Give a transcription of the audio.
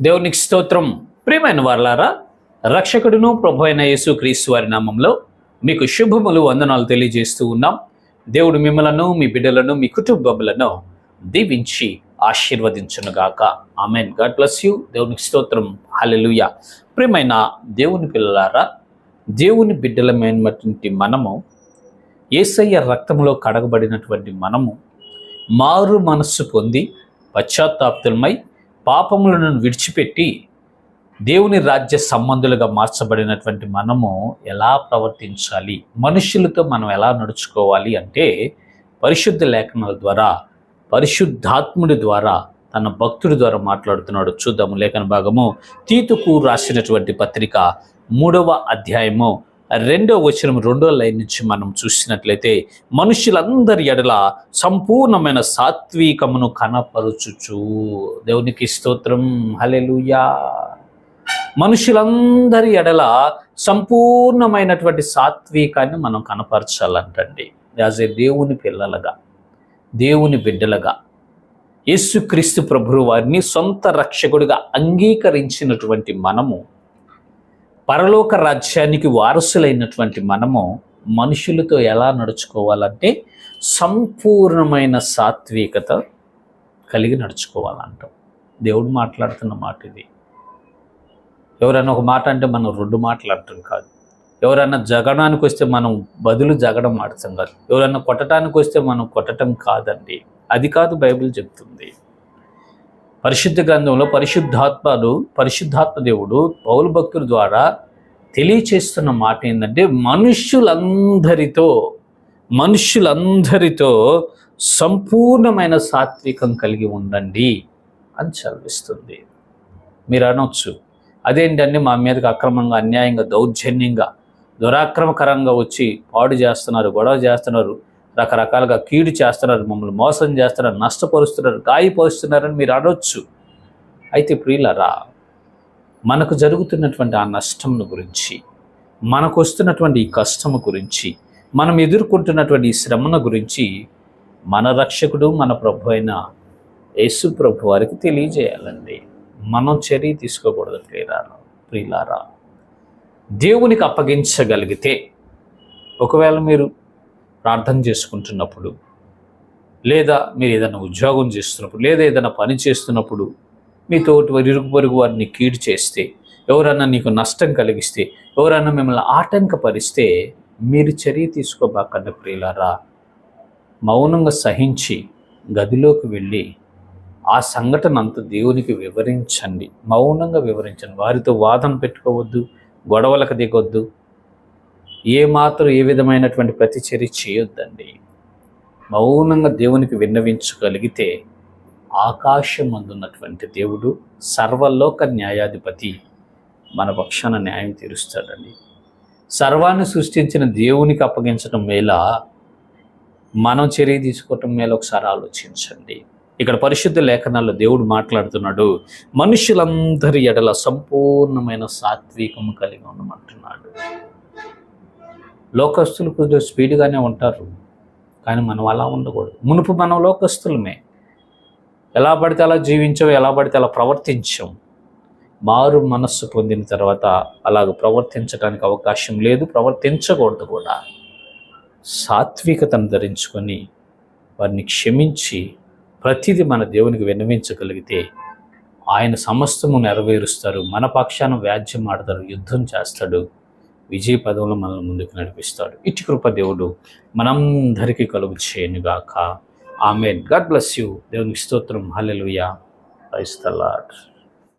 దేవునికి స్తోత్రం. ప్రియమైన వారలారా రక్షకుడును ప్రభు అయిన యేసు క్రీస్తు వారి నామంలో మీకు శుభములు వందనాలు తెలియజేస్తూ ఉన్నాం. దేవుడు మిమ్మలను మీ బిడ్డలను మీ కుటుంబములను దీవించి ఆశీర్వదించునుగాక ఆమెన్. God bless you. దేవునికి స్తోత్రం. హలెలుయ ప్రియమైన దేవుని పిల్లలారా దేవుని బిడ్డలమైనటువంటి మనము ఏసయ్య రక్తంలో కడగబడినటువంటి మనము మారు మనస్సు పొంది పశ్చాత్తాప్తులమై పాపములను విడిచిపెట్టి దేవుని రాజ్య సంబంధులుగా మార్చబడినటువంటి మనము ఎలా ప్రవర్తించాలి? మనుషులతో మనం ఎలా నడుచుకోవాలి అంటే పరిశుద్ధ లేఖనాల ద్వారా పరిశుద్ధాత్ముడి ద్వారా తన భక్తుడి ద్వారా మాట్లాడుతున్నాడు. చూద్దాము లేఖన భాగము. తీతుకు రాసినటువంటి పత్రిక మూడవ అధ్యాయము రెండో వచనం రెండో లైన్ నుంచి మనం చూసినట్లయితే మనుషులందరి ఎడల సంపూర్ణమైన సాత్వికమును కనపరుచుచు. దేవునికి స్తోత్రం. హలెలుయా మనుషులందరి ఎడల సంపూర్ణమైనటువంటి సాత్వికాన్ని మనం కనపరచాలంటండి. యాజ్ ఏ దేవుని పిల్లలుగా దేవుని బిడ్డలుగా యేసుక్రీస్తు ప్రభువు వారిని సొంత రక్షకుడిగా అంగీకరించినటువంటి మనము పరలోక రాజ్యానికి వారసులైనటువంటి మనము మనుషులతో ఎలా నడుచుకోవాలంటే సంపూర్ణమైన సాత్వికత కలిగి నడుచుకోవాలంటాం. దేవుడు మాట్లాడుతున్న మాట ఇది. ఎవరైనా ఒక మాట అంటే మనం రెండు మాట్లాడటం కాదు. ఎవరైనా జగడానికి వస్తే మనం బదులు జగడం ఆడతాం కాదు. ఎవరైనా కొట్టడానికి వస్తే మనం కొట్టడం కాదండి. అది కాదు బైబిల్ చెప్తుంది. పరిశుద్ధ గ్రంథంలో పరిశుద్ధాత్మలు పరిశుద్ధాత్మ దేవుడు పౌలు భక్తుల ద్వారా తెలియచేస్తున్న మాట ఏంటంటే మనుష్యులందరితో మనుష్యులందరితో సంపూర్ణమైన సాత్వికం కలిగి ఉండండి అని చదివిస్తుంది మీరు అనొచ్చు. అదేంటండి మా మీదకి అక్రమంగా అన్యాయంగా దౌర్జన్యంగా దురాక్రమకరంగా వచ్చి పాడు చేస్తున్నారు గొడవ చేస్తున్నారు. రకరకాలుగా కీడు చేస్తున్నారు మమ్మల్ని మోసం చేస్తున్నారు నష్టపరుస్తున్నారు గాయపరుస్తున్నారని మీరు అనొచ్చు. అయితే ప్రియులరా మనకు జరుగుతున్నటువంటి ఆ నష్టంను గురించి మనకు వస్తున్నటువంటి ఈ కష్టము గురించి మనం ఎదుర్కొంటున్నటువంటి ఈ శ్రమను గురించి మన రక్షకుడు మన ప్రభు అయిన యేసు ప్రభు వారికి తెలియజేయాలండి. మనం చర్య తీసుకోకూడదు ప్రియులారా ప్రియులారా. దేవునికి అప్పగించగలిగితే ఒకవేళ మీరు ప్రార్థన చేసుకుంటున్నప్పుడు లేదా మీరు ఏదైనా ఉద్యోగం చేస్తున్నప్పుడు లేదా ఏదైనా పని చేస్తున్నప్పుడు మీ తోటి ఇరుగు పొరుగు వారిని కీడు చేస్తే ఎవరన్నా నీకు నష్టం కలిగిస్తే ఎవరన్నా మిమ్మల్ని ఆటంకపరిస్తే మీరు చర్య తీసుకోబాకండి ప్రియులారా. మౌనంగా సహించి గదిలోకి వెళ్ళి ఆ సంఘటన అంతా దేవునికి వివరించండి. మౌనంగా వివరించండి. వారితో వాదన పెట్టుకోవద్దు గొడవలకు దిగొద్దు ఏ మాత్రం ఏ విధమైనటువంటి ప్రతిచర్య చేయొద్దండి. మౌనంగా దేవునికి విన్నవించగలిగితే ఆకాశం అందున్నటువంటి దేవుడు సర్వలోక న్యాయాధిపతి మన పక్షాన న్యాయం తీరుస్తాడండి. సర్వాన్ని సృష్టించిన దేవునికి అప్పగించడం మేళ మనం చర్య తీసుకోవటం మేళ ఒకసారి ఆలోచించండి. ఇక్కడ పరిశుద్ధ లేఖనాల్లో దేవుడు మాట్లాడుతున్నాడు మనుషులందరి ఎడల సంపూర్ణమైన సాత్వికము కలిగి ఉండమంటున్నాడు. లోకస్తులు కొద్దిగా స్పీడ్గానే ఉంటారు. కానీ మనం అలా ఉండకూడదు. మునుపు మనం లోకస్తులమే. ఎలా పడితే అలా జీవించాం ఎలా పడితే అలా ప్రవర్తించాం. మారు మనస్సు పొందిన తర్వాత అలాగ ప్రవర్తించడానికి అవకాశం లేదు ప్రవర్తించకూడదు కూడా. సాత్వికతను ధరించుకొని వారిని క్షమించి ప్రతిదీ మన దేవునికి విన్నవించగలిగితే ఆయన సమస్తము నెరవేరుస్తారు. మన పక్షాన వ్యాజ్యం ఆడతాడు యుద్ధం చేస్తాడు. విజయ పదంలో మనల్ని ముందుకు నడిపిస్తాడు. ఇటు కృప దేవుడు మనందరికీ కలుగు చేయనుగాక. ఆమెన్. God bless you. దేవునికి స్తోత్రం. హలెలుయా క్రైస్తలాడ్